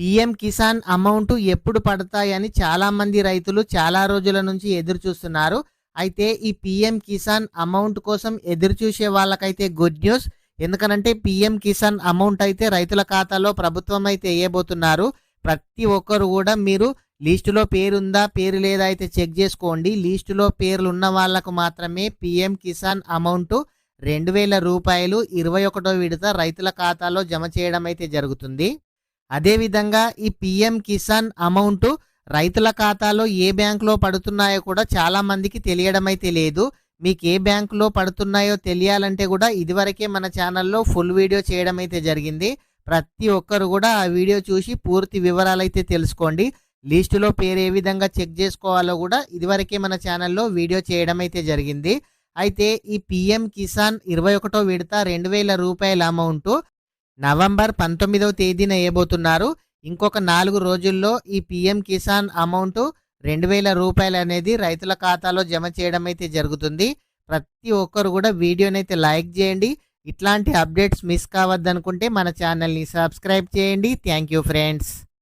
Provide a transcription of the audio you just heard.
PM Kisan amount ఎప్పుడు పడతాయని చాలామంది రైతులు చాలా రోజుల నుంచి ఎదురు చూస్తున్నారు అయితే ఈ పీఎం కిసాన్ అమౌంట్ కోసం ఎదురు చూసే వాళ్ళకైతే గుడ్ న్యూస్. ఎందుకనంటే పీఎం కిసాన్ అమౌంట్ అయితే రైతుల ఖాతాలో ప్రభుత్వం అయితే వేయబోతున్నారు. ప్రతి ఒక్కరు కూడా మీరు లిస్టులో పేరుందా పేరు లేదా అయితే చెక్ చేసుకోండి. లిస్టులో పేర్లు ఉన్న వాళ్ళకు మాత్రమే పీఎం కిసాన్ అమౌంట్ రెండు వేల రూపాయలు ఇరవై ఒకటో విడత రైతుల ఖాతాలో జమ చేయడం అయితే జరుగుతుంది. అదేవిధంగా ఈ పిఎం కిసాన్ అమౌంట్ రైతుల ఖాతాలో ఏ బ్యాంకులో పడుతున్నాయో కూడా చాలా మందికి తెలియడం అయితే లేదు మీకు ఏ బ్యాంకులో పడుతున్నాయో తెలియాలంటే కూడా ఇదివరకే మన ఛానల్లో ఫుల్ వీడియో చేయడం అయితే జరిగింది. ప్రతి ఒక్కరు కూడా ఆ వీడియో చూసి పూర్తి వివరాలు అయితే తెలుసుకోండి. లిస్టులో పేరు ఏ విధంగా చెక్ చేసుకోవాలో కూడా ఇదివరకే మన ఛానల్లో వీడియో చేయడం అయితే జరిగింది. అయితే ఈ పిఎం కిసాన్ ఇరవై ఒకటో విడత రెండు వేల రూపాయల అమౌంట్ నవంబర్ పంతొమ్మిదవ తేదీన వేయబోతున్నారు ఇంకొక నాలుగు రోజుల్లో ఈ పిఎం కిసాన్ అమౌంట్ రెండు వేల రూపాయలు అనేది రైతుల ఖాతాలో జమ చేయడం అయితే జరుగుతుంది. ప్రతి ఒక్కరు కూడా వీడియోని అయితే లైక్ చేయండి. ఇట్లాంటి అప్డేట్స్ మిస్ కావద్దనుకుంటే మన ఛానల్ని సబ్స్క్రైబ్ చేయండి. Thank you friends.